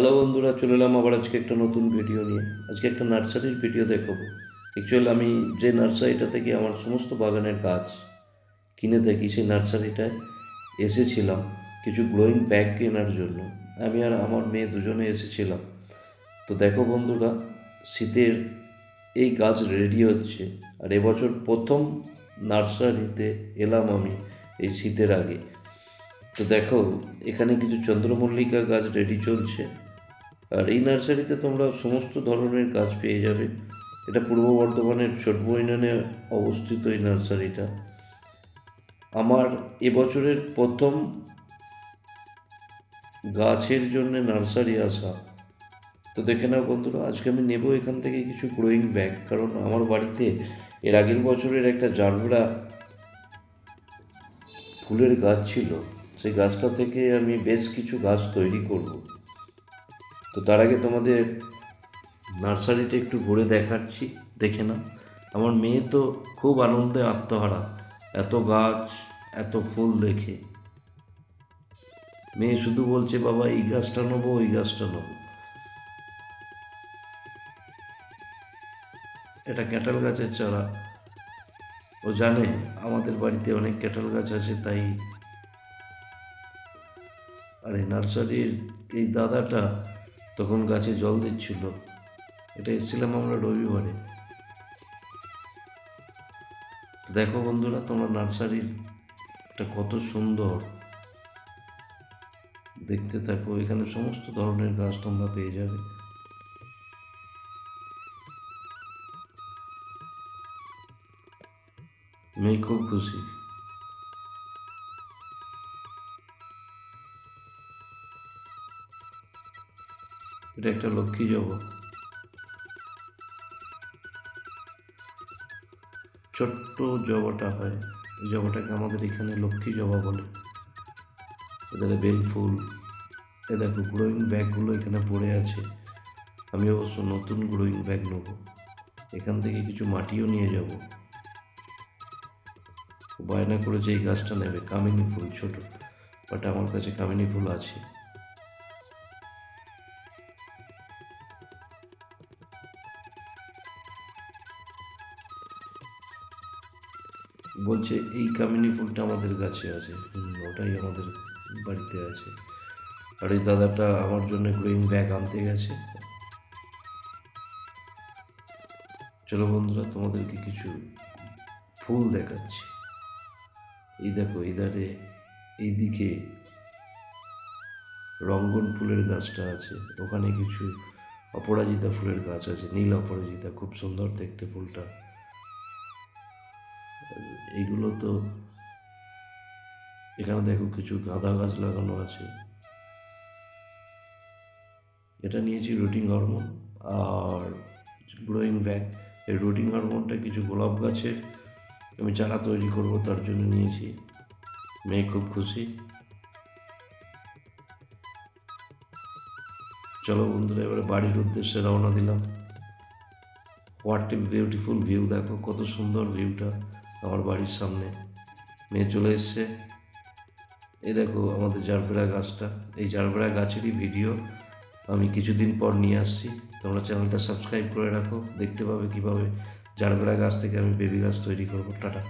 Hello বন্ধুরা, চলে এলাম আবার আজকে একটা নতুন ভিডিও নিয়ে। আজকে একটা নার্সারির ভিডিও দেখাবো। অ্যাকচুয়ালি আমি যে নার্সারিটা থেকে আমার সমস্ত বাগানের গাছ কিনে থাকি, সেই নার্সারিটায় এসেছিলাম কিছু গ্রোয়িং ব্যাগ কেনার জন্য। আমি আর আমার মেয়ে দুজনে এসেছিলাম। তো দেখো বন্ধুরা, শীতের এই গাছ রেডি হচ্ছে। আর এবছর প্রথম নার্সারিতে এলাম আমি এই শীতের আগে। তো দেখো, এখানে কিছু চন্দ্রমল্লিকা গাছ রেডি চলছে। আর এই নার্সারিতে তোমরা সমস্ত ধরনের গাছ পেয়ে যাবে। এটা পূর্ব বর্ধমানের চটবইনানে অবস্থিত এই নার্সারিটা। আমার এবছরের প্রথম গাছের জন্য নার্সারি আসা। তো দেখে নাও বন্ধুরা, আজকে আমি নেব এখান থেকে কিছু গ্রোয়িং ব্যাগ কারণ আমার বাড়িতে এর আগের বছরের একটা জারবেরা ফুলের গাছ ছিল। সেই গাছটা থেকে আমি বেশ কিছু গাছ তৈরি করব। তো তার আগে তোমাদের নার্সারিটা একটু ঘুরে দেখাচ্ছি, দেখে না আমার মেয়ে তো খুব আনন্দে আত্মহারা, এত গাছ, এত ফুল দেখে। মেয়ে শুধু বলছে, বাবা, এই গাছটা নেব, ওই গাছটা নেব। এটা ক্যাটাল গাছের চারা। ও জানে, আমাদের বাড়িতে অনেক ক্যাটাল গাছ আছে, তাই আর এই নার্সারির এই দাদাটা তখন গাছে জল দিচ্ছিল। এটা এসেছিলাম আমরা রবিবারে। দেখো বন্ধুরা, তোমরা নার্সারিটা কত সুন্দর দেখতে থাকো। এখানে সমস্ত ধরনের গাছ তোমরা পেয়ে যাবে। মেয়ে খুব খুশি। এটা একটা লক্ষ্মী জবা ছোট্ট জবাটা হয়, এই জবাটাকে আমাদের এখানে লক্ষ্মী জবা বলে। এদের বেল ফুল এ দেখো গ্রোয়িং ব্যাগগুলো এখানে পড়ে আছে। আমি অবশ্য নতুন গ্রোয়িং ব্যাগ নেব। এখান থেকে কিছু মাটিও নিয়ে যাব। বায়না করেছে এই গাছটা নেবে, কামিনী ফুল, ছোট। বাট আমার কাছে কামিনী ফুল আছে। বলছে, এই কামিনী ফুলটা আমাদের গাছে আছে। ওটাই আমাদের বাড়িতে আছে। আর এই দাদাটা আমার জন্য গ্রোয়িং ব্যাগ আনতে গেছে। চলো বন্ধুরা, তোমাদেরকে কিছু ফুল দেখাচ্ছি। এই দেখো এই ধারে এইদিকে রঙ্গন ফুলের গাছটা আছে। ওখানে কিছু অপরাজিতা ফুলের গাছ আছে। নীল অপরাজিতা, খুব সুন্দর দেখতে ফুলটা। এইগুলো তো এখানে দেখো কিছু গাঁদা গাছ লাগানো আছে। এটা নিয়েছি রুটিং হরমোন আর গ্রোয়িং ব্যাগ। এই রুটিং হরমোনটা কিছু গোলাপ গাছের আমি চারা তৈরি করব, তার জন্য নিয়েছি। মেয়ে খুব খুশি। চলো বন্ধুরা, এবারে বাড়ির উদ্দেশ্যে রওনা দিলাম। হোয়াট বিউটিফুল ভিউ দেখো কত সুন্দর ভিউটা আমার বাড়ির সামনে। মেয়ে চলে এসছে। এই দেখো আমাদের জারবেড়া গাছটা। এই জারবেড়া গাছেরই ভিডিও আমি কিছুদিন পর নিয়ে আসছি। তোমরা চ্যানেলটা সাবস্ক্রাইব করে রাখো। দেখতে পাবে কীভাবে জারবেড়া গাছ থেকে আমি বেবি গাছ তৈরি করব। টাটা।